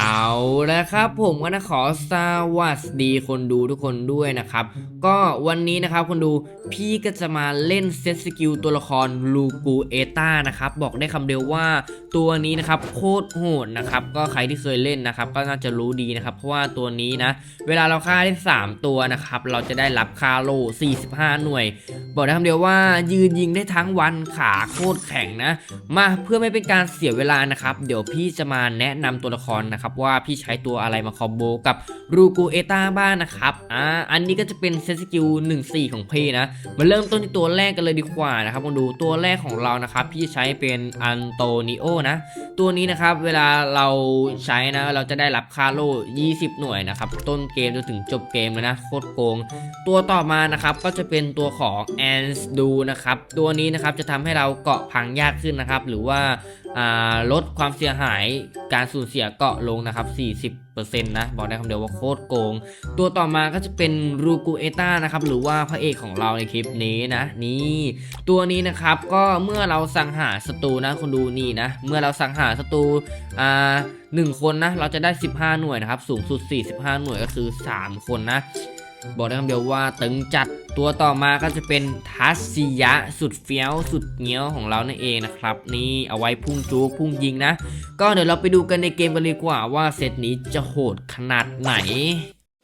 เอาละครับผมก็นะขอสวัสดีคนดูทุกคนด้วยนะครับ ก็วันนี้นะครับคนดูพี่ก็จะมาเล่นเซตสกิลตัวละครลูกูเอต้านะครับบอกได้คำเดียวว่าตัวนี้นะครับโคตรโหดนะครับก็ใครที่เคยเล่นนะครับก็น่าจะรู้ดีนะครับเพราะว่าตัวนี้นะเวลาเราฆ่าได้ 3 ตัวนะครับเราจะได้รับคาโล 45 หน่วย บอกได้คำเดียวว่ายืนยิงได้ทั้งวันขาโคตรแข็งนะมาเพื่อไม่เป็นการเสียเวลานะครับเดี๋ยวพี่จะมาแนะนำตัวละครนะครับว่าพี่ใช้ตัวอะไรมาคอมโบกับรูกูเอตาบ้างนะครับอ่าอันนี้ก็จะเป็นเซตสกิล1-4 ของพี่นะมาเริ่มต้นที่ตัวแรกกันเลยดีกว่านะครับมาดูตัวแรกของเรานะครับพี่ใช้เป็นอันโตนิโอนะตัวนี้นะครับเวลาเราใช้นะเราจะได้รับคาโล 20 หน่วยนะครับต้นเกมจนถึงจบเกมเลยนะโคตรโกง ตัวต่อมานะครับก็จะเป็นตัวของ a n s d o นะครับตัวนี้นะครับจะทำให้เราเกาะพังยากขึ้นนะครับหรือว่าลดความเสียหายการสูญเสียเกาะลงนะครับ 40%นะบอกได้คำเดียวว่าโคตรโกง ตัวต่อมาก็จะเป็นรูกูเอต้านะครับหรือว่าพระเอกของเราในคลิปนี้นะ นี่ตัวนี้นะครับก็เมื่อเราสังหารศัตรูนะคนดูนี่นะ เมื่อเราสังหารศัตรูอ่าหนึ่งคนนะเราจะได้ 15 หน่วยนะครับสูงสุด 45 หน่วยก็คือ 3 คนนะ บอกได้คำเดียวว่าตึงจัดตัวต่อมาก็จะเป็นทัสซิยะสุดเฟี้ยวสุดเงี้ยวของเรานั่นเองนะครับ นี่เอาไว้พุ่งจูกพุ่งยิงนะ ก็เดี๋ยวเราไปดูกันในเกมกันเลยกว่าว่าเซตนี้จะโหดขนาดไหน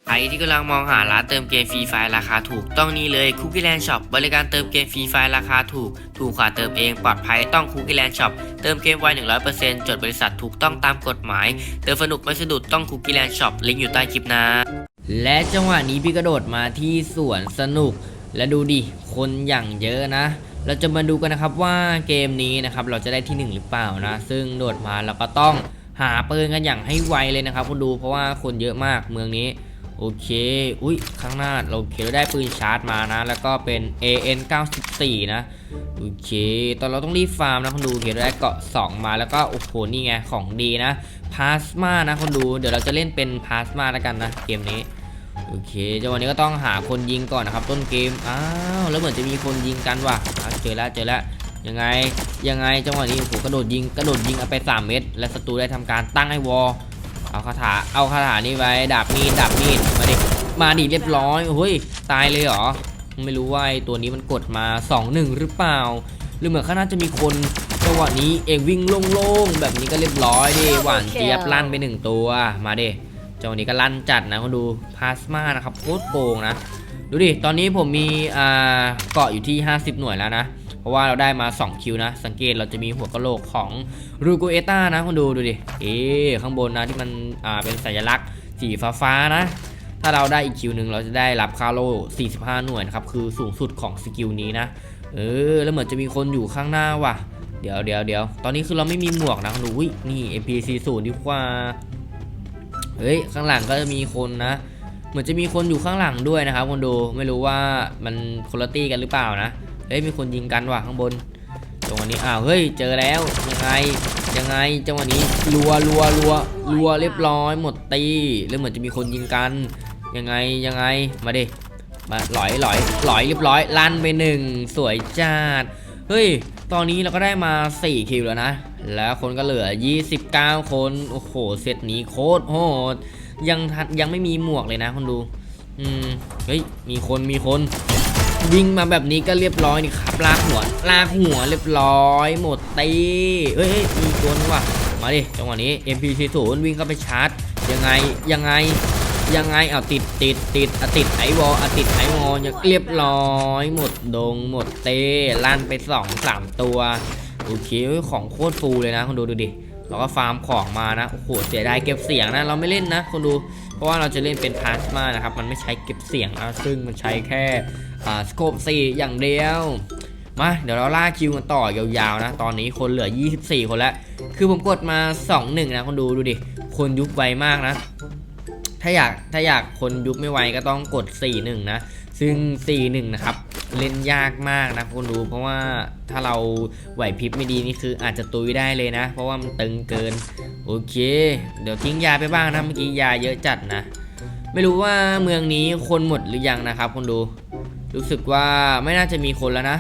ใครที่กำลังมองหาร้านเติมเกมฟรีไฟล์ราคาถูกต้องนี่เลยคุกกี้แลนด์ช็อปบริการเติมเกมฟรีไฟล์ราคาถูก ถูกกว่าเติมเองปลอดภัยต้องคุกกี้แลนด์ช็อปเติมเกมไว100%จดบริษัทถูกต้องตามกฎหมาย เติมสนุกไม่สะดุดต้องคุกกี้แลนด์ช็อปลิงก์อยู่ใต้คลิปนะ และจังหวะนี้พี่กระโดดมาที่สวนสนุก และดูดิคนอย่างเยอะนะ เราจะมาดูกันนะครับว่าเกมนี้นะครับเราจะได้ที่หนึ่งหรือเปล่านะ ซึ่งโดดมาเราก็ต้องหาปืนกันอย่างให้ไวเลยนะครับคุณดูเพราะว่าคนเยอะมากเมืองนี้ โอเค อุ้ยข้างหน้าเราเคเราได้ปืนชาร์จมานะ แล้วก็เป็น AN 94นะ โอเค ตอนเราต้องรีบฟาร์มนะคนดูเคเราได้เกาะ 2 มา แล้วก็ โอ้โห นี่ไง ของดีนะ พาสมานะคนดู เดี๋ยวเราจะเล่นเป็นพาสมาแล้วกันนะ เกมนี้ โอเคจังหวะนี้ก็ต้องหาคนยิงก่อนนะครับ ต้นเกม อ้าว แล้วเหมือนจะมีคนยิงกันว่ะ เจอแล้ว เจอแล้วยังไง ยังไงจังหวะนี้โอ้โหกระโดดยิง กระโดดยิงเอาไป 3 เม็ด และศัตรูได้ทำการตั้งให้วอล เอาคาถา เอาคาถานี่ไว้ ดาบมีด ดาบมีด มาดิ มาดิเรียบร้อยเฮ้ย ตายเลยเหรอ ไม่รู้ว่าไอ้ตัวนี้มันกดมา2-1หรือเปล่า หรือเหมือนข้างหน้าจะมีคนจังหวะนี้เองวิ่งโล่งๆแบบนี้ก็เรียบร้อยดิหวานเจี๊ยบลั่นไปหนึ่งตัว มาดิจังหวะนี้ก็ลั่นจัดนะคุณดูพาสมานะครับโคตรโกงนะ ดูดิ ตอนนี้ผมมีอ่าเกาะอยู่ที่ 50 หน่วยแล้วนะ เพราะว่าเราได้มา 2 คิวนะ สังเกตเราจะมีหัวกะโหลกของรูกูเอต้านะคุณดูดูดิ เอ๊ข้างบนนะที่มันอ่าเป็นสัญลักษณ์สีฟ้าๆนะ ถ้าเราได้อีกคิวหนึ่งเราจะได้รับคาโล 45 หน่วยนะครับ คือสูงสุดของสกิลนี้นะ เออ แล้วเหมือนจะมีคนอยู่ข้างหน้าว่ะ เดี๋ยวเดี๋ยวเดี๋ยวตอนนี้คือเราไม่มีหมวกนะคุณดูอุ้ยนี่ MP40 ดีกว่า เฮ้ย ข้างหลังก็จะมีคนนะเหมือนจะมีคนอยู่ข้างหลังด้วยนะครับคนดูไม่รู้ว่ามันคนละตี้กันหรือเปล่านะ เฮ้ยมีคนยิงกันว่ะข้างบนจังหวะนี้อ้าวเฮ้ยเจอแล้วยังไงยังไงจังหวะนี้รัวรัวรัวรัวเรียบร้อยหมดตีแล้วเหมือนจะมีคนยิงกัน ยังไงยังไงมาดิมาหลอยหลอยหลอยเรียบร้อยลั่นไปหนึ่งสวยจัดเฮ้ย ตอนนี้เราก็ได้มา 4 คิวแล้วนะ แล้วคนก็เหลือ 29 คน โอ้โห เซตนี้โคตรโหด ยังทันยังไม่มีหมวกเลยนะคนดู อืม เฮ้ย มีคน มีคน วิ่งมาแบบนี้ก็เรียบร้อยนี่ครับลากหัวลากหัวเรียบร้อย หมดตีเฮ้ยเฮ้ยมีตัวนึงว่ะมาดิจังหวะนี้ MP40 วิ่งเข้าไปชาร์จยังไงยังไงยังไงเอาติดติดติดเอติดไอวอลเอติดไอวอลยังเรียบร้อย หมดดง หมดเต้ลั่นไปสองสามตัวโอเคของโคตรฟูเลยนะคุณดูดูดิเราก็ฟาร์มของมานะโอ้โหเสียดายเก็บเสียงนะ เราไม่เล่นนะคุณดู เพราะว่าเราจะเล่นเป็นพาสมานะครับ มันไม่ใช้เก็บเสียงนะซึ่งมันใช้แค่สโคปสี่อย่างเดียว มาเดี๋ยวเราล่าคิวกันต่อยาวๆนะ ตอนนี้คนเหลือ 24 คนแล้ว คือผมกดมา 2-1 นะคนดูดูดิ คนยุบไวมากนะ ถ้าอยากถ้าอยากคนยุบไม่ไวก็ต้องกด 4-1 นะ ซึ่ง 4-1 นะครับ เล่นยากมากนะคุณดู เพราะว่าถ้าเราไหวพริบไม่ดีนี่คืออาจจะตุยได้เลยนะ เพราะว่ามันตึงเกิน โอเค เดี๋ยวทิ้งยาไปบ้างนะเมื่อกี้ยาเยอะจัดนะ ไม่รู้ว่าเมืองนี้คนหมดหรือยังนะครับคุณดู รู้สึกว่าไม่น่าจะมีคนแล้วนะ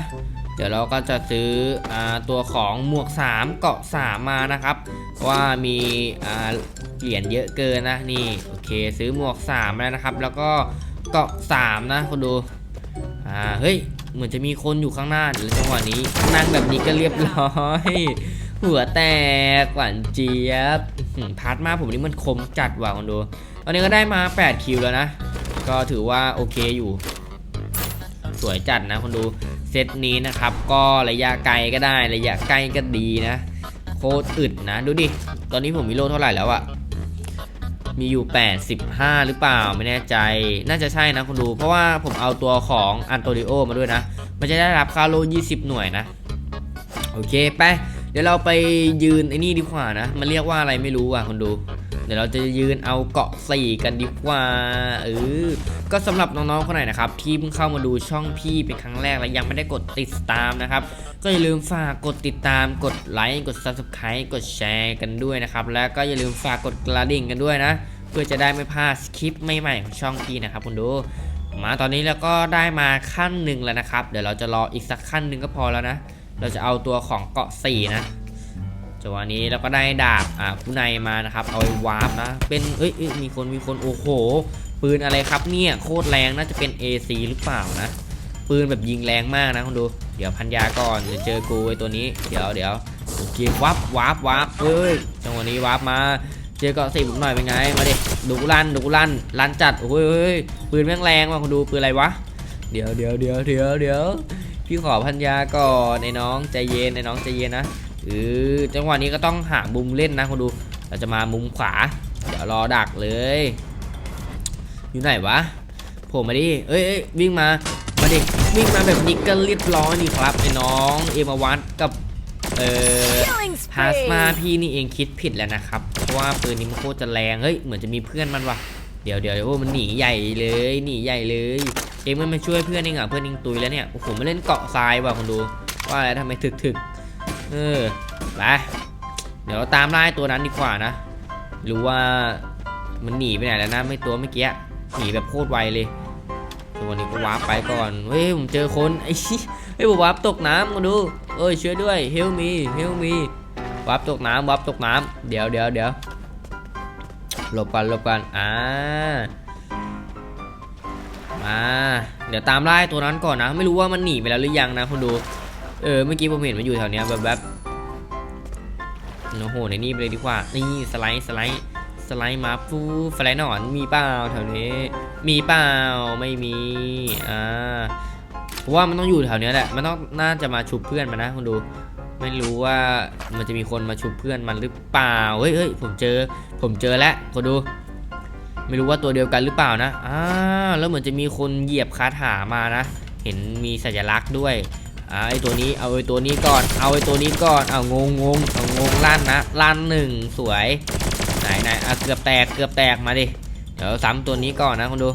เดี๋ยวเราก็จะซื้ออตัวของหมวก 3 เกาะ 3 มานะครับว่ามีเหรียญเยอะเกินนะนี่โอเค ซื้อหมวก 3 แล้วนะครับ แล้วก็เกาะ 3 นะคนดู อ่าเฮ้ยเหมือนจะมีคนอยู่ข้างหน้าเดี๋ยวจังหวะนี้นั่งแบบนี้ก็เรียบร้อยหัวแตกหวานเจี๊ยบพาร์ทมาผมนี่มันคมจัดว่ะคนดูตอนนี้ก็ได้มา 8 คิวแล้วนะ ก็ถือว่าโอเคอยู่ สวยจัดนะคนดูเซตนี้นะครับ ก็ระยะไกลก็ได้ระยะใกล้ก็ดีนะ โคตรอึดนะ ดูดิ ตอนนี้ผมมีโลเท่าไหร่แล้วอะ มีอยู่ 85 หรือเปล่าไม่แน่ใจ น่าจะใช่นะคุณดู เพราะว่าผมเอาตัวของอันโตริโอมาด้วยนะ มันจะได้รับค่าโล 20 หน่วยนะ โอเคไป เดี๋ยวเราไปยืนไอ้นี่ดีกว่านะ มันเรียกว่าอะไรไม่รู้อะคุณดู เดี๋ยวเราจะยืนเอาเกาะสี่กันดีกว่าเออก็สำหรับน้องๆคนไหนนะครับที่เพิ่งเข้ามาดูช่องพี่เป็นครั้งแรกและยังไม่ได้กดติดตามนะครับ ก็อย่าลืมฝากกดติดตามกดไลค์กด subscribe กดแชร์กันด้วยนะครับแล้วก็อย่าลืมฝากกดกระดิ่งกันด้วยนะ เพื่อจะได้ไม่พลาดคลิปใหม่ๆของช่องพี่นะครับคุณดูมาตอนนี้แล้วก็ได้มาขั้นหนึ่งแล้วนะครับ เดี๋ยวเราจะรออีกสักขั้นหนึ่งก็พอแล้วนะ เราจะเอาตัวของเกาะสีนะ จังหวะนี้เราก็ได้ดาบอ่าผู้ในมานะครับเอาไว้วาร์ปนะเป็นเอ้ยอยมีคนมีคนโอ้โห ปืนอะไรครับเนี่ยโคตรแรงน่าจะเป็น AC หรือเปล่านะ ปืนแบบยิงแรงมากนะคุณดูเดี๋ยวพันยาก่อนเดี๋ยวเจอกูไอ้ตัวนี้เดี๋ยวเดี๋ยวโอเควับวับวับเอ้ยจังหวะนี้วับมาเจอเกาะสิบหน่อยเป็นไงมาดิดูกูลั่นดูกูลั่นลันจัดโอ้ยเฮ้ยปืนแม่งแรงว่ะคุณดูปืนอะไรวะเดี๋ยวเดี๋ยวเดี๋ยวเดี๋ยวเดี๋ยวพี่ขอพันยาก่อนไอ้น้องใจเย็นไอ้น้องใจเย็นนะ เออจังหวะนี้ก็ต้องหามุมเล่นนะคุณดู เราจะมามุมขวา เดี๋ยวรอดักเลย อยู่ไหนวะโผมมาดิเอ้ยเอ้ยวิ่งมา มาดิ วิ่งมาแบบนี้ก็เรียบร้อยนี่ครับไอ้น้อง เอมาวัดกับเอ่อ Killing พาสมา spree. พี่นี่เองคิดผิดแล้วนะครับ เพราะว่าปืนนี้มันโคตรจะแรง เฮ้ย เหมือนจะมีเพื่อนมันว่ะ เดี๋ยวเดี๋ยวโอ้มันหนีใหญ่เลย หนีใหญ่เลย เองไม่มาช่วยเพื่อนเองอะ เพื่อนเองตุยแล้วเนี่ย โอ้โหมาเล่นเกาะทรายว่ะคนดู ว่าอะไรทำไมถึกถึกๆ เออไปเดี๋ยวเราตามไล่ตัวนั้นดีกว่านะหรือว่ามันหนีไปไหนแล้วนะไม่ตัวเมื่อกี้หนีแบบโคตรไวเลยตัวนี้ก็วาร์ปไปก่อนเฮ้ยผมเจอคนไอ้เฮ้ยผมวาร์ปตกน้ำมาดูเอ้ยช่วยด้วย help me help me วาร์ปตกน้ำวาร์ปตกน้ำเดี๋ยวเดี๋ยวเดี๋ยวหลบกันหลบกันอ่ามาเดี๋ยวตามไล่ตัวนั้นก่อนนะ ไม่รู้ว่ามันหนีไปแล้วหรือยังนะคุณดู เออ เมื่อกี้ผมเห็นมันอยู่แถวเนี้ยแบบแบบโอ้โห ในนี่ไปเลยดีกว่า นี่สไลด์สไลด์สไลด์มาฟูสไลด์หนอนมีเปล่าแถวนี้ มีเปล่าไม่มี อ่าเพราะว่ามันต้องอยู่แถวเนี้ยแหละ มันต้องน่าจะมาชุบเพื่อนมันนะคุณดู ไม่รู้ว่ามันจะมีคนมาชุบเพื่อนมันหรือเปล่า เฮ้ยเฮ้ยผมเจอ ผมเจอแล้วคุณดู ไม่รู้ว่าตัวเดียวกันหรือเปล่านะ อ่า แล้วเหมือนจะมีคนเหยียบคาถามานะ เห็นมีสัญลักษณ์ด้วย อ่าไอตัวนี้เอาไอตัวนี้ก่อน เอาไอตัวนี้ก่อน เอางงงงเอางงลั่นนะลั่นหนึ่งสวยไหนไหนอะเกือบแตกเกือบแตกมาดิเดี๋ยวซ้ำตัวนี้ก่อนนะคุณดู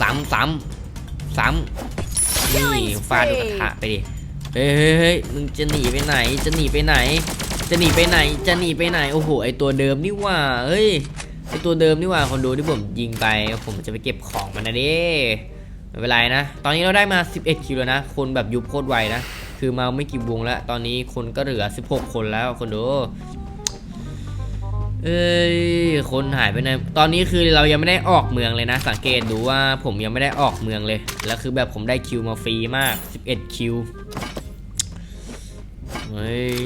ซ้ำซ้ำซ้ำนี่ฟาดด้วยกระทะไปดิเฮ้ยเฮ้ยเฮ้ยมึงจะหนีไปไหนจะหนีไปไหน จะหนีไปไหนจะหนีไปไหนโอ้โหไอตัวเดิมนี่หว่าเฮ้ยไอตัวเดิมนี่หว่าคนดูที่ผมยิงไปผมจะไปเก็บของมันนะเด้ ไม่เป็นไรนะ ตอนนี้เราได้มา 11 คิวแล้วนะ คนแบบยุบโคตรไวนะ คือมาไม่กี่วงแล้ว ตอนนี้คนก็เหลือ 16 คนแล้วคนดูเอ้ยคนหายไปไหนตอนนี้คือเรายังไม่ได้ออกเมืองเลยนะ สังเกตดูว่าผมยังไม่ได้ออกเมืองเลย แล้วคือแบบผมได้คิวมาฟรีมาก 11 คิวเฮ้ย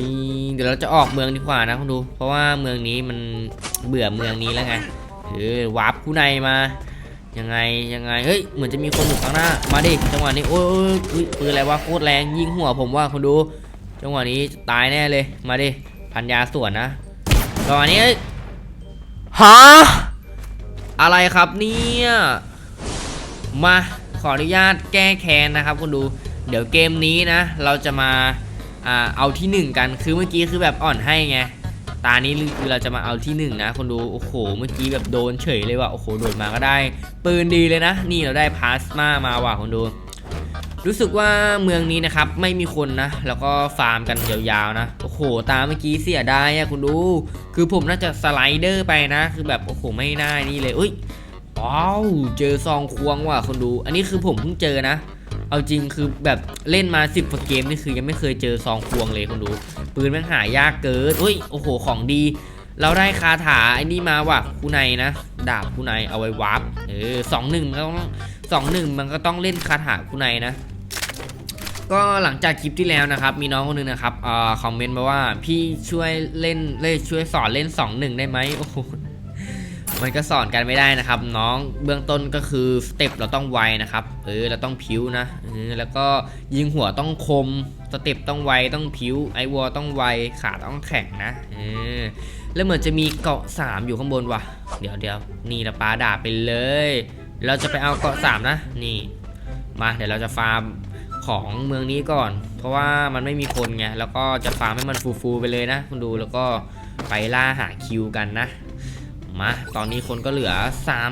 เดี๋ยวเราจะออกเมืองดีกว่านะคุณดู เพราะว่าเมืองนี้มันเบื่อเมืองนี้แล้วไงเออวาร์ปผู้ในมา ยังไงยังไงเฮ้ยเหมือนจะมีคนอยู่ข้างหน้า มาดิจังหวะนี้โอ้ยปืนอะไรวะโคตรแรงยิงหัวผมว่าคุณดู จังหวะนี้ตายแน่เลยมาดิพันยาส่วนนะจังหวะนี้ฮะอะไรครับเนี่ยมาขออนุญาตแก้แค้นนะครับคุณดู เดี๋ยวเกมนี้นะ เราจะมาอ่าเอาที่หนึ่งกันคือเมื่อกี้คือแบบอ่อนให้ไง ตานี้คือเราจะมาเอาที่หนึ่งนะคนดูโอ้โห เมื่อกี้แบบโดนเฉยเลยว่ะโอ้โหโดดมาก็ได้ ปืนดีเลยนะ นี่เราได้พลาสมามาว่ะคนดู รู้สึกว่าเมืองนี้นะครับไม่มีคนนะ แล้วก็ฟาร์มกันยาวๆนะโอ้โห ตาเมื่อกี้เสียดายอะคุณดู คือผมน่าจะสไลเดอร์ไปนะ คือแบบโอ้โหไม่น่านี่เลยอุ้ยว้าวเจอซองควงว่ะคนดู อันนี้คือผมเพิ่งเจอนะ เอาจริงคือแบบเล่นมา10กว่าเกมนี่คือยังไม่เคยเจอซองควงเลยคนดู ปืนม่งหายากเกินอุ้ยโอ้โหของดี เราได้คาถาไอ้นี่มาว่ะคูไนนะ ดาบคูไนเอาไว้วาร์ปเออสองหนึ่งมันก็ต้องสองหนึ่งมันก็ต้องเล่นคาถาคูไนนะก็หลังจากคลิปที่แล้วนะครับ มีน้องคนหนึงนะครับเอ่อคอมเมนต์มาว่าพี่ช่วยเล่นเล่นช่วยสอนเล่นสองหนึ่งได้ไหมโอ้โห มันก็สอนกันไม่ได้นะครับ น้องเบื้องต้นก็คือสเต็ปเราต้องไวนะครับเออเราต้องผิวนะเออแล้วก็ยิงหัวต้องคมสเต็ปต้องไวต้องผิวไอวอลต้องไวขาต้องแข็งนะเออแล้วเหมือนจะมีเกาะสามอยู่ข้างบนว่ะ เดี๋ยวเดี๋ยวนี่ละปาดาบไปเลย เราจะไปเอาเกาะสามนะ นี่ มาเดี๋ยวเราจะฟาร์มของเมืองนี้ก่อน เพราะว่ามันไม่มีคนไงแล้วก็จะฟาร์มให้มันฟูๆไปเลยนะ คุณดูแล้วก็ไปล่าหาคิวกันนะ มาตอนนี้คนก็เหลือ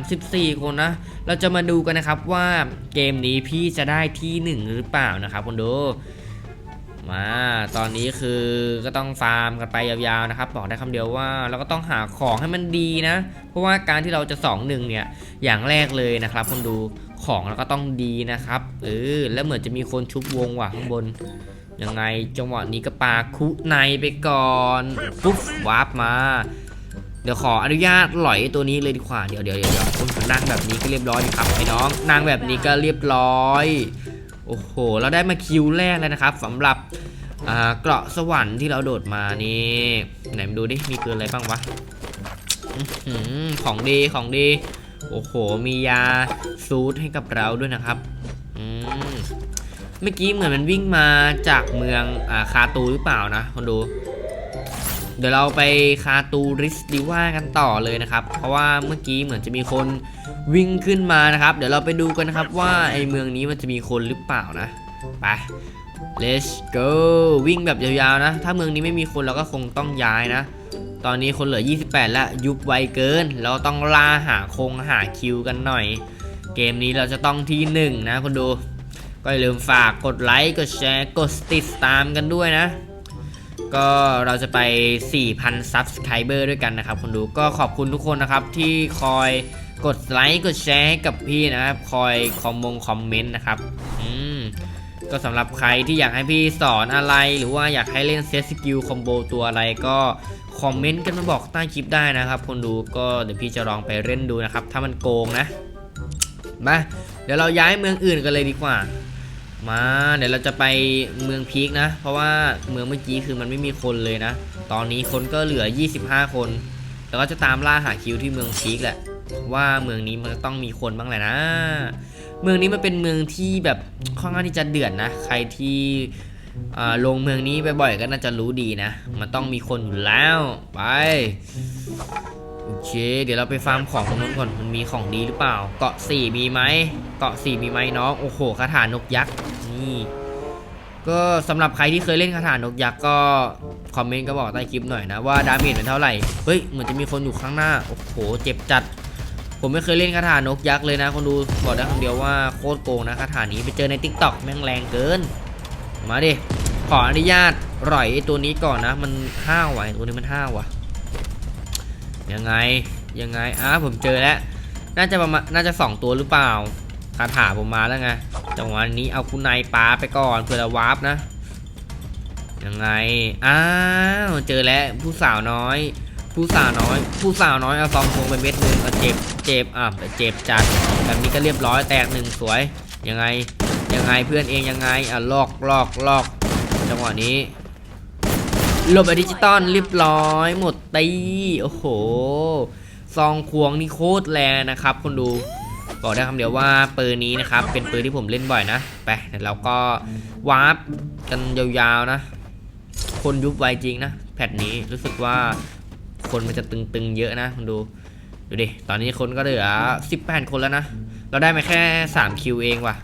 34 คนนะ เราจะมาดูกันนะครับว่าเกมนี้พี่จะได้ที่หนึ่งหรือเปล่านะครับคุณดูมาตอนนี้คือก็ต้องฟาร์มกันไปยาวๆนะครับ บอกได้คำเดียวว่าเราก็ต้องหาของให้มันดีนะ เพราะว่าการที่เราจะสองหนึ่งเนี่ยอย่างแรกเลยนะครับคุณดูของเราก็ต้องดีนะครับเออแล้วเหมือนจะมีคนชุบวงว่ะข้างบนยังไงจังหวะนี้ก็ปาคุในไปก่อนปุ๊บวาร์ปมา เดี๋ยวขออนุญาตหลอยตัวนี้เลยดีกว่า เดี๋ยวเดี๋ยวเดี๋ยวคุณนั่งแบบนี้ก็เรียบร้อยดีครับไอ้น้องนั่งแบบนี้ก็เรียบร้อย โอ้โห เราได้มาคิวแรกแล้วนะครับสำหรับเกราะสวรรค์ที่เราโดดมานี่ไหนมาดูดิ มีเกินอะไรบ้างวะของดีของดี โอ้โห มียาซูดให้กับเราด้วยนะครับอืมเมื่อกี้เหมือนมันวิ่งมาจากเมืองอาคาตูหรือเปล่านะคนดู ดี๋ยวเราไปคาตูริสติว่ากันต่อเลยนะครับ เพราะว่าเมื่อกี้เหมือนจะมีคนวิ่งขึ้นมานะครับ เดี๋ยวเราไปดูกันนะครับว่าไอเมืองนี้มันจะมีคนหรือเปล่านะ ไป let's go วิ่งแบบยาวๆนะ ถ้าเมืองนี้ไม่มีคนเราก็คงต้องย้ายนะ ตอนนี้คนเหลือ 28 แล้วยุบไวเกิน เราต้องล่าหาคงหาคิวกันหน่อย เกมนี้เราจะต้องที่หนึ่งนะคนดู ก็อย่าลืมฝากกดไลค์ กดแชร์ กดติดตามกันด้วยนะ ก็เราจะไป 4,000 Subscriber ด้วยกันนะครับคนดูก็ขอบคุณทุกคนนะครับที่คอยกดไลค์กดแชร์ให้กับพี่นะครับ คอยคอมมงคอมเมนต์นะครับอืมก็สำหรับใครที่อยากให้พี่สอนอะไร หรือว่าอยากให้เล่นเซตสกิลคอมโบตัวอะไรก็คอมเมนต์กันมาบอกใต้คลิปได้นะครับ คนดูก็เดี๋ยวพี่จะลองไปเล่นดูนะครับ ถ้ามันโกงนะมาเดี๋ยวเราย้ายเมืองอื่นกันเลยดีกว่า มาเดี๋ยวเราจะไปเมืองพีคนะ เพราะว่าเมืองเมื่อกี้คือมันไม่มีคนเลยนะ ตอนนี้คนก็เหลือ 25 คนแล้วก็จะตามล่าหาคิวที่เมืองพีคแหละ ว่าเมืองนี้มันต้องมีคนบ้างแหละนะ เมืองนี้มันเป็นเมืองที่แบบค่อนข้างที่จะเดือดนะ ใครที่ลงเมืองนี้บ่อยๆก็น่าจะรู้ดีนะ มันต้องมีคนอยู่แล้วไป โอเค เดี๋ยวเราไปฟาร์มของตรงนู้นก่อน มันมีของดีหรือเปล่า เกาะสี่มีไหม เกาะสี่มีไหมน้อง โอ้โห คาถานกยักษ์ นี่ ก็สำหรับใครที่เคยเล่นคาถานกยักษ์ก็คอมเมนต์ก็บอกใต้คลิปหน่อยนะว่าดาเมจเป็นเท่าไหร่ เฮ้ย เหมือนจะมีคนอยู่ข้างหน้า โอ้โห เจ็บจัด ผมไม่เคยเล่นคาถานกยักษ์เลยนะ คนดูบอกได้คำเดียวว่าโคตรโกงนะคาถานี้ไปเจอใน t ิ k t o k แม่งแรงเกิน มาดิ ขออนุญาตร่อยไอตัวนี้ก่อนนะ มันห้าวไอ้ตัวนี้มันห้าวว่ะ ยังไงยังไงอ้าผมเจอแล้ว น่าจะประมาณน่าจะสองตัวหรือเปล่าคาถาผมมาแล้วไงจังหวะนี้เอาคุณนายปลาไปก่อนเพื่อจะวาร์ปนะยังไงอ้าวเจอแล้วผู้สาวน้อย ผู้สาวน้อย ผู้สาวน้อยเอาซองพวงไปเม็ดหนึงเอาเจ็บเจ็บอะเจ็บจัดแบบนี้ก็เรียบร้อยแตกหนึ่งสวยยังไงยังไงเพื่อนเองยังไงอะลอกลอกลอกจังหวะนี้ หลบดิจิตอลเรียบร้อยหมดตีโอ้โห ซองควงนี่โคตรแรงนะครับคนดูบอกได้คำเดียวว่าปืนนี้นะครับ เป็นปืนที่ผมเล่นบ่อยนะ ไปเดี๋ยวเราก็วาร์ปกันยาวๆนะ คนยุบไวจริงนะ แพทนี้รู้สึกว่าคนมันจะตึงๆเยอะนะคุณดู ดูดิ ตอนนี้คนก็เหลือ 18 คนแล้วนะ เราได้มาแค่ 3 คิวเองว่ะ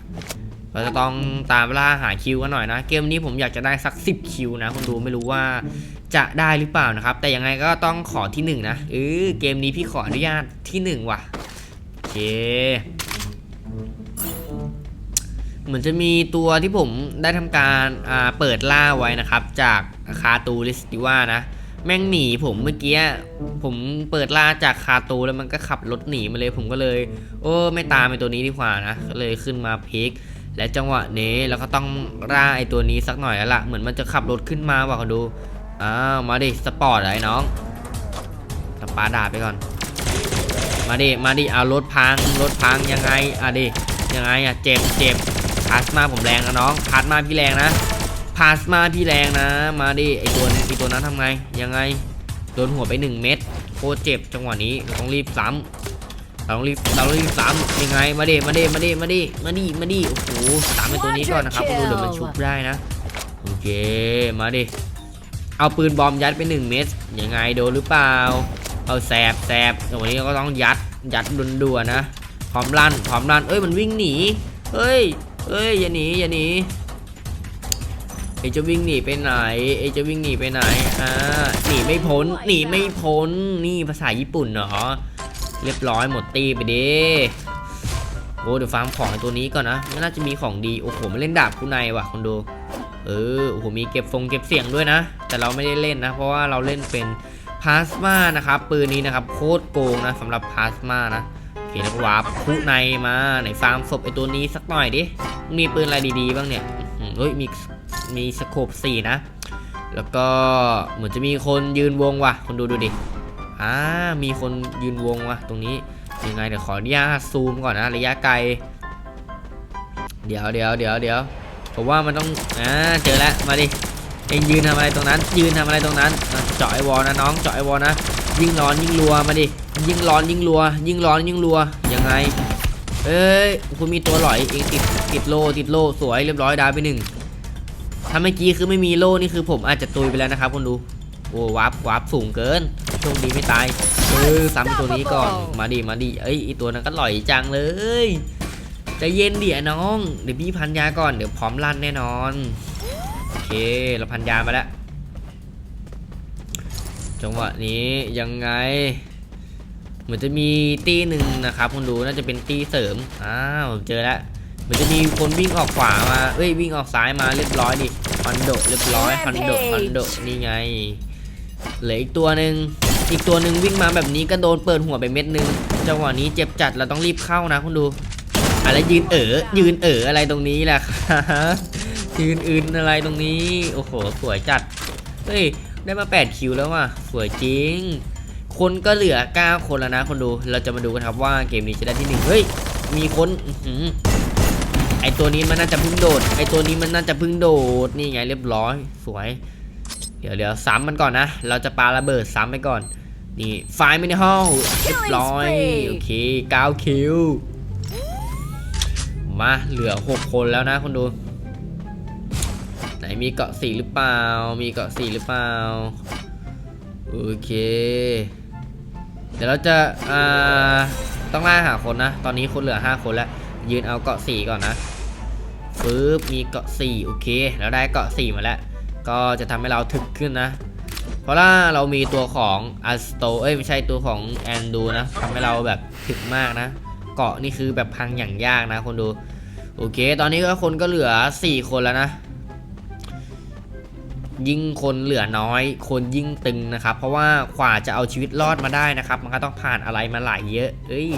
เราจะต้องตามล่าหาคิวกันหน่อยนะ เกมนี้ผมอยากจะได้สัก 10 คิวนะคุณดูไม่รู้ว่าจะได้หรือเปล่านะครับ แต่ยังไงก็ต้องขอที่ 1 นะเออเกมนี้พี่ขออนุญาตที่ 1 ว่ะโอเคเหมือนจะมีตัวที่ผมได้ทำการเปิดล่าไว้นะครับ จากคาตูลิสติว่านะ แม่งหนีผมเมื่อกี้ผมเปิดล่าจากคาตูแล้วมันก็ขับรถหนีมาเลย ผมก็เลย โอ้ ไม่ตามไอตัวนี้ดีกว่านะก็เลยขึ้นมาพลิก และจังหวะนี้เราก็ต้องล่าไอตัวนี้สักหน่อยแล้วล่ะเหมือนมันจะขับรถขึ้นมาว่ะเขาดูอ้าวมาดิสปอร์ตอะไรน้องปาดาไปก่อน มาดิมาดิเอารถพังรถพังยังไงอะดิยังไงอะเจ็บเจ็บพาสมาผมแรงนะน้องพาสมาพี่แรงนะพาสมาพี่แรงนะ มาดิไอตัวนี้ไอตัวนั้นทำไงยังไงโดนหัวไปหนึ่งเม็ดโคตรเจ็บจังหวะนี้เราต้องรีบซ้ำ เราต้องรีบเราต้องรีบซ้ำยังไงมาดิมาดิมาดิมาดิมาดิมาดิโอ้โหตามไอตัวนี้ก่อนนะครับดูเดี๋ยวมันชุบได้นะโอเคมาดิเอาปืนบอมยัดไปหนึ่งเม็ดยังไงโดนหรือเปล่า เอาแสบแสบตรงนี้ก็ต้องยัดยัดด่วนๆนะพร้อมลั่นพร้อมลั่นเอ้ยมันวิ่งหนีเฮ้ยเฮ้ยอย่าหนีอย่าหนีเอยจะวิ่งหนีไปไหนเอยจะวิ่งหนีไปไหนอ่าหนีไม่พ้นหนีไม่พ้นนี่ภาษาญี่ปุ่นเหรอ เรียบร้อยหมดตีไปด้โอ้เดี๋ยวฟาร์มของไอ้ตัวนี้ก่อนนะไม่น่าจะมีของดีโอ้โหมันเล่นดาบคู่ในว่ะคนดู เออโอ้โหมีเก็บฟงเก็บเสียงด้วยนะ แต่เราไม่ได้เล่นนะ เพราะว่าเราเล่นเป็นพาสมานะครับปืนนี้นะครับโคตรโกงนะสำหรับพาสมานะโอเคแล้วก็วาร์ปคู่ในมาไหนฟาร์มศพไอตัวนี้สักหน่อยดิมีปืนอะไรดีๆบ้างเนี่ยเฮ้ยมีมีสโคปสี่นะ แล้วก็เหมือนจะมีคนยืนวงว่ะคนดูดูดิ อ่ามีคนยืนวงว่ะตรงนี้ยังไงเดี๋ยวขออนุญาตซูมก่อนนะระยะไกล เดี๋ยวเดี๋ยวเดี๋ยวเดี๋ยวผมว่ามันต้องอ่าเจอแล้วมาดิเองยืนทำอะไรตรงนั้น ยืนทำอะไรตรงนั้นอะเจาะไอวอลนะน้องเจาะไอวอลนะยิ่งร้อนยิ่งรัวมาดิยิ่งร้อนยิ่งรัว ยิ่งร้อนยิ่งรัวยังไงเอ้ยคุณมีตัวหลอยเองติดติดโลติดโลสวยเรียบร้อยดาวไปหนึ่งถ้าเมื่อกี้คือไม่มีโลนี่คือผมอาจจะตุยไปแล้วนะครับคนดูโอ้วาร์ปวาร์ปสูงเกิน โชคดีไม่ตายเออซ้ำตัวนี้ก่อนมาดิมาดิเอ้ยไอตัวนั้นก็หล่อยจังเลยใจเย็นดิอะน้องเดี๋ยวพี่พันยาก่อนเดี๋ยวพร้อมลั่นแน่นอนโอเคเราพันยามาแล้วจังหวะนี้ยังไง เหมือนจะมีตีหนึ่งนะครับคุณดูน่าจะเป็นตีเสริมอ้าวเจอแล้วเหมือนจะมีคนวิ่งออกขวามาเอ้ยวิ่งออกซ้ายมาเรียบร้อยดิคอนโดเรียบร้อยคอนโดคอนโดนี่ไงเหลืออีกตัวหนึ่ง อีกตัวหนึ่งวิ่งมาแบบนี้ก็โดนเปิดหัวไปเม็ดหนึงจังหวะนี้เจ็บจัดเราต้องรีบเข้านะคุณดูอะไรยืนเอ๋อยืนเอ๋ออะไรตรงนี้แหละครับยืนอื่นอะไรตรงนี้ โอ้โหสวยจัดเฮ้ยได้มา 8 คิวแล้วว่ะสวยจริง คนก็เหลือ 9 คนแล้วนะคนดูเราจะมาดูกันครับว่าเกมนี้จะได้ที่หนึ่งเฮ้ยมีคนอื้อหือไอตัวนี้มันน่าจะเพึ่งโดด ไอตัวนี้มันน่าจะเพึ่งโดดนี่ไงเรียบร้อย สวย เดี๋ยวเดี๋ยวซ้ำมันก่อนนะ เราจะปาระเบิดซ้ำไปก่อน นี่ไฟไม่ในห้องเรียบร้อย โอเค9คิว มาเหลือ6คนแล้วนะคนดู ไหนมีเกาะสีหรือเปล่า มีเกาะสีหรือเปล่า โอเค เดี๋ยวเราจะ อ่า ต้องล่าหาคนนะ ตอนนี้คนเหลือ5คนแล้ว ยืนเอาเกาะสี่ก่อนนะฟืบมีเกาะสี่โอเค แล้วได้เกาะสี่มาแล้ว ก็จะทำให้เราถึกขึ้นนะ เพราะว่าเรามีตัวของอัสโตเอ้ยไม่ใช่ตัวของแอนดูนะทำให้เราแบบถึกมากนะ เกาะนี่คือแบบพังอย่างยากนะคนดู โอเค ตอนนี้ก็คนก็เหลือ 4 คนแล้วนะ ยิ่งคนเหลือน้อย คนยิ่งตึงนะครับ เพราะว่ากว่าจะเอาชีวิตรอดมาได้นะครับ มันก็ต้องผ่านอะไรมาหลายเยอะ เอ้ย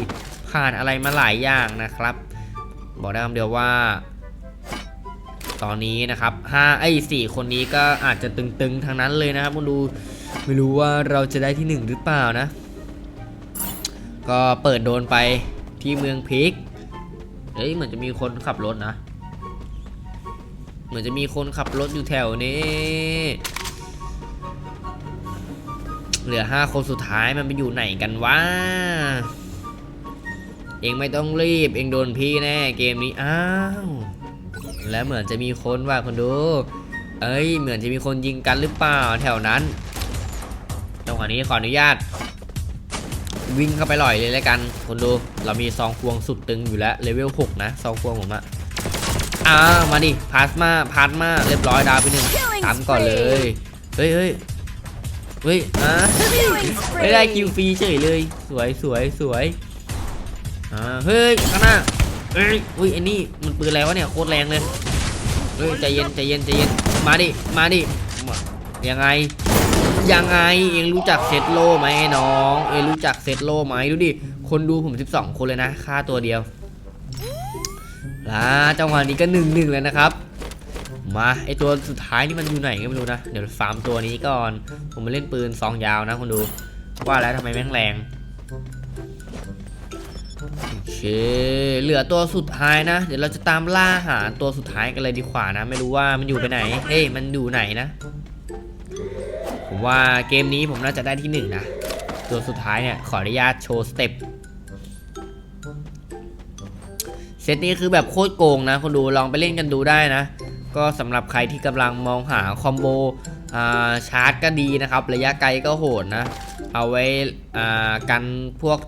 ผ่านอะไรมาหลายอย่างนะครับ บอกได้คำเดียวว่า ตอนนี้นะครับห้าไอ้สี่คนนี้ก็อาจจะตึงๆทางนั้นเลยนะครับคุณดูไม่รู้ว่าเราจะได้ที่หนึ่งหรือเปล่านะ ก็เปิดโดนไปที่เมืองพิกเฮ้ยเหมือนจะมีคนขับรถนะ เหมือนจะมีคนขับรถอยู่แถวนี้ เหลือห้าคนสุดท้ายมันไปอยู่ไหนกันวะเองไม่ต้องรีบ เองโดนพี่แน่เกมนี้ อ้าว แล้วเหมือนจะมีคนว่าคนดู เอ้ย เหมือนจะมีคนยิงกันหรือเปล่าแถวนั้นจังหวะนี้ขออนุญาต วิ่งเข้าไปหล่อยเลยแล้วกันคนดู เรามีซองควงสุดตึงอยู่แล้วเลเวล6นะซองควงผมอะอ้าวมาดิพาสมาพาสมาเรียบร้อยดาวไปหนึ่งตามก่อนเลยเฮ้ยเฮ้ยเฮ้ยอะไม่ได้คิวฟรีเฉยเลย สวยสวยสวยอ่าเฮ้ยข้างหน้า เฮ้ยอุ้ยไอ้นี่มันปืนอะไรวะเนี่ยโคตรแรงเลยเฮ้ยใจเย็นใจเย็นใจเย็นมาดิมาดิยังไงยังไงเองรู้จักเซตโลไหมไอ้น้อง เองรู้จักเซตโลไหมดูดิคนดูผม 12 คนเลยนะค่าตัวเดียวล่ะจังหวะนี้ก็หนึ่งหนึ่งเลยนะครับมาไอตัวสุดท้ายนี่มันอยู่ไหนก็ไม่รู้นะเดี๋ยวฟาร์มตัวนี้ก่อน ผมมาเล่นปืนซองยาวนะคนดูว่าแล้วทำไมแม่งแรง เคเหลือตัวสุดท้ายนะ เดี๋ยวเราจะตามล่าหาตัวสุดท้ายกันเลยดีกว่านะ ไม่รู้ว่ามันอยู่ไปไหนเฮ้ยมันอยู่ไหนนะ ผมว่าเกมนี้ผมน่าจะได้ที่หนึ่งนะตัวสุดท้ายเนี่ยขออนุญาตโชว์สเต็ปเซตนี้คือแบบโคตรโกงนะคนดูลองไปเล่นกันดูได้นะ ก็สำหรับใครที่กำลังมองหาคอมโบชาร์จก็ดีนะครับ ระยะไกลก็โหดนะ เอาไว้กันพวก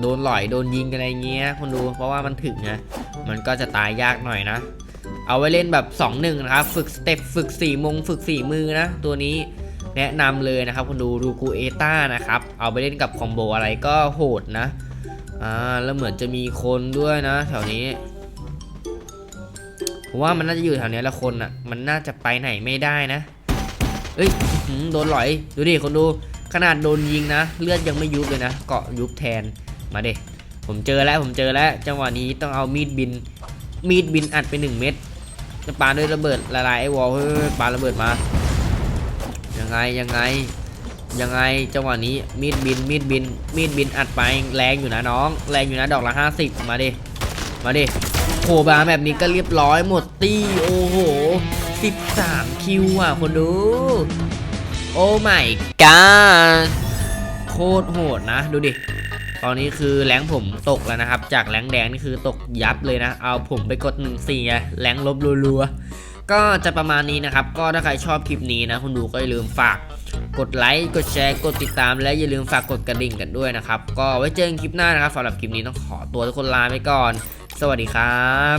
โดนหล่อยโดนยิงกันอะไรเงี้ยคนดูเพราะว่ามันถึงนะมันก็จะตายยากหน่อยนะ เอาไว้เล่นแบบ 2 1 นะครับ ฝึกสเต็ปฝึก4มงฝึก 4 มือนะ ตัวนี้แนะนำเลยนะครับคนดูรูกูเอต้านะครับ เอาไปเล่นกับคอมโบอะไรก็โหดนะอ่าแล้วเหมือนจะมีคนด้วยนะแถวนี้ผมว่ามันน่าจะอยู่แถวนี้ละคนอะ มันน่าจะไปไหนไม่ได้นะเอ้ยโดนหลอย ดูดิคนดูขนาดโดนยิงนะ เลือดยังไม่ยุบเลยนะ เกาะยุบแทน มาเด็ผมเจอแล้วผมเจอแล้ว จังหวะนี้ต้องเอามีดบิน มีดบินอัดไปหนึ่งเม็ดจะปาด้วยระเบิดละลายไอ้วอลเฮ้ยปาระเบิดมา ยังไงยังไงยังไงจังหวะนี้มีดบินมีดบิน มีดบินอัดไปแรงอยู่นะน้อง แรงอยู่นะดอกละ 50 มาดิมาดิโผล่มาแบบนี้ก็เรียบร้อยหมดตี้โอ้โห 13 คิวอะคนดู โอ้ my god โคตรโหดนะ ดูดิ ตอนนี้คือแรงผมตกแล้วนะครับ จากแรงแดงนี่คือตกยับเลยนะ เอาผมไปกด1 4ไงแรงลบรัวๆ ก็จะประมาณนี้นะครับ ก็ถ้าใครชอบคลิปนี้นะคุณดูก็อย่าลืมฝากกดไลค์ กดแชร์ กดติดตาม และอย่าลืมฝากกดกระดิ่งกันด้วยนะครับ ก็ไว้เจอกันคลิปหน้านะครับสำหรับคลิปนี้ต้องขอตัวทุกคนลาไปก่อน สวัสดีครับ